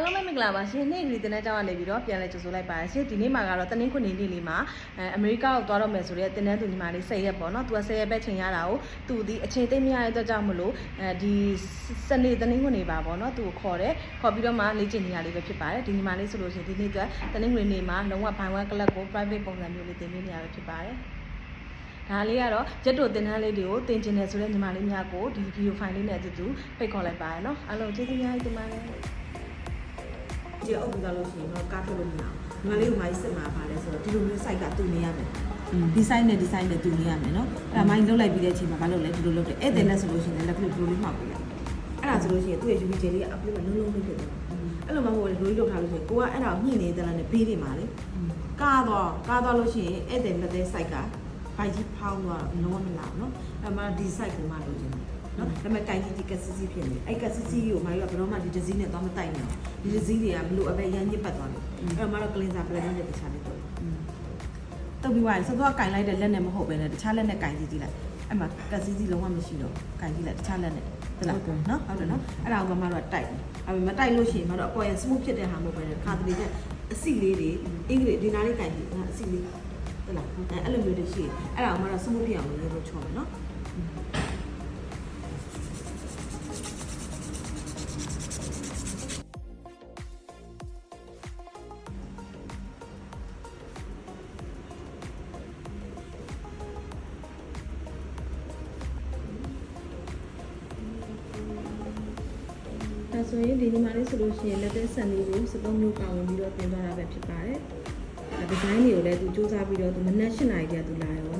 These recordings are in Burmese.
အားလုံးပဲမင်္ဂလာပါရှင်နေ့ကလေးတင်တဲ့ကြောင်းကနေပြီးတော့ပြန်လဲကြိုဆိုလိုက်ပါရရှင်ဒီနေ့မှာကတော့တနင်္ဂနွေနေ့လေးမှာအဲအမေရိကကိုသွားတော့မယ်ဆိုတော့တင်တဲ့သူညီမလေး10ရက်ပေါ့နော်သူက10ရက်ပဲချိန်ရတာကိုသူဒီအချိန်သိမ့်မရတဲ့အတွက်ကြောင့်မလို့အဲဒီစနေတနင်္ဂနွေပါပေါ့နော်သူကိုခေါ်တယ်ခေါ်ပြီးတော့မှလေ့ကျင့်နေရလေးပဲဖြစ်ပါတယ်ဒီညီမလေးဆိုလို့ရှိရင်ဒီနေ့ကတနင်္ဂနွေနေ့မှာလုံးဝဘိုင်ဝမ်ကလပ်ကို private ပုံစံမျိုးလေးတင်ပေးနေရပဲဖြစ်ပါတယ်ဒါလေးကတော့ရက်တို့တင်တန်းလေးတွေကိုတင်ကျင်တယ်ဆိုတဲ့ညီမလေးများကိုဒီ video file လေးနဲ့အတူတူဖိတ်ခေါ်လိုက်ပါရနော်အားလုံးကျေးဇူးများကြီးတင်ပါတယ် ဒီအုပ်ပြီးသွားလို့ရှိရင်တော့ကားထုတ်လို့မရဘူးညီမလေးကမိုင်းစစ်မှာပါလဲဆိုတော့ဒီလိုမျိုး site ကတူနေရမယ်ဒီဆိုင်နဲ့ဒီဆိုင်နဲ့တူနေရမယ်နော်အဲ့ဒါမိုင်းလုတ်လိုက်ပြီးတဲ့အချိန်မှာမလုပ်လဲဒီလိုလုပ်တယ်ဧည့်သည်လက်ဆိုလို့ရှိရင်လက်ကလေးဒီလိုလေးမှောက်ပေးလိုက်အဲ့ဒါဆိုလို့ရှိရင်သူ့ရဲ့ UV ဂျယ်လေးကအပလေးလုံးလုံးလေးဖြစ်တယ်အဲ့လိုမှမဟုတ်ဘူးလိုလေးလုပ်ထားလို့ရှိရင်ကိုကအဲ့ဒါကိုညှိနေတဲ့လားနဲ့ဘေးတွေမှာလေကားတော့ကားတော့လို့ရှိရင်ဧည့်သည်လက်သေး site ကဘိုက်ကြီးဖောင်းသွားတော့လုံးဝမလာဘူးနော်အဲ့မှာဒီ site ကိုမှလိုချင်တယ်နော် ဒါပေမဲ့ကိုင်ကြီးကြီးကက်စစ်စီဖြစ်နေအဲ့ကက်စစ်စီကိုမိုင်းကဘယ်တော့မှဒီဒီဇီးနဲ့တော့မတိုက်နိုင်ဘူးဒီဒီဇီးတွေကဘလို့အပဲရမ်းညစ်ပတ်သွားတယ်အဲ့တော့မှတော့ကလင်စာပလက်နဲ့တခြားလေးတော့တုတ်ပြီးသွားရင်စတော့ကင်လိုက်တဲ့လက်နဲ့မဟုတ်ပဲနဲ့တခြားလက်နဲ့ကင်ကြည့်ကြည့်လိုက်အဲ့မှာကက်စစ်စီလုံးဝမရှိတော့ကင်ကြည့်လိုက်တခြားလက်နဲ့ဟုတ်လားနော်ဟုတ်တယ်နော်အဲ့ဒါကိုမှတော့တိုက်အဲ့မတိုက်လို့ရှိရင်မှတော့အပေါ်ရ smooth ဖြစ်တဲ့ဟာမဟုတ်ပဲနဲ့ခါတလေတဲ့အစီလေးတွေအင်္ဂလိပ်ဒီနာလေးကင်ကြည့်အစီလေးဟုတ်လားအဲ့လိုမျိုးတွေရှိအဲ့ဒါကိုမှတော့ smooth ဖြစ်အောင်လို့လုပ်ချောမယ်နော် ဒါဆိုရင်ဒီညီမလေးဆိုလို့ရှိရင်လက်သက်ဆန်လေးကိုစသုံးမျိုးပါဝင်ပြီးတော့တင်သွားတာပဲဖြစ်ပါတယ်။ဒီဇိုင်းတွေကိုလည်းသူစူးစမ်းပြီးတော့သူမနက်၈နာရီတည်းကသူလာရောနော်။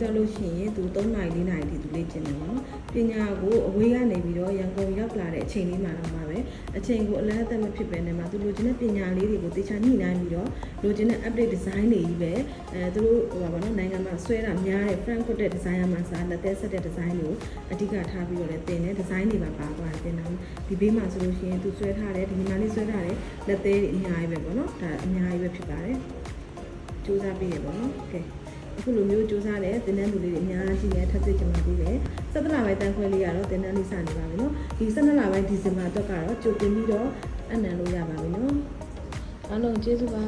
ပြီးတော့လို့ရှိရင်သူ3နာရီ4နာရီတည်းသူလေ့ကျင့်တယ်ပေါ့နော်။ပညာကိုအဝေးကနေပြီးတော့ရန်ကုန်ရောက်လာတဲ့အချိန်လေးမှာတော့မှာပဲအချိန်ကိုအလန်းအသက်မဖြစ်ပဲနဲ့မှာသူလိုချင်တဲ့ပညာလေးတွေကိုတေချာညှိနှိုင်းပြီးတော့လိုချင်တဲ့ update design တွေကြီးပဲအဲသူတို့ဟိုပါဗောနော်နိုင်ငံမှာဆွဲတာများတဲ့ Frankfurt တဲ့ design မှာစားလက်သက်ဆက်တဲ့ design တွေကိုအဓိကထားပြီးတော့လည်းတင်တယ် design တွေပါပါသွားတယ်တင်တာဒီဘေးမှာဆိုလို့ရှိရင်သူဆွဲထားတယ်ဒီညီမလေးဆွဲထားတယ်လက်သေးတွေအများကြီးပဲပေါ့နော်ဒါအများကြီးပဲဖြစ်ပါတယ်စူးစမ်းပြီးရပေါ့နော်ကဲ အခုလိုမျိုးစူးစမ်းတယ်တင်တဲ့လူလေးတွေအများကြီးနဲ့ထပ်သိချင်ပါသေးတယ်17လပိုင်းတန်းခွဲလေးကတော့တင်တဲ့လေးစနေပါပြီနော်ဒီ17လပိုင်းဒီဇင်ဘာတော့ကတော့ကြိုတင်ပြီးတော့အနံလို့ရပါပြီနော်အားလုံးကျေးဇူးပါ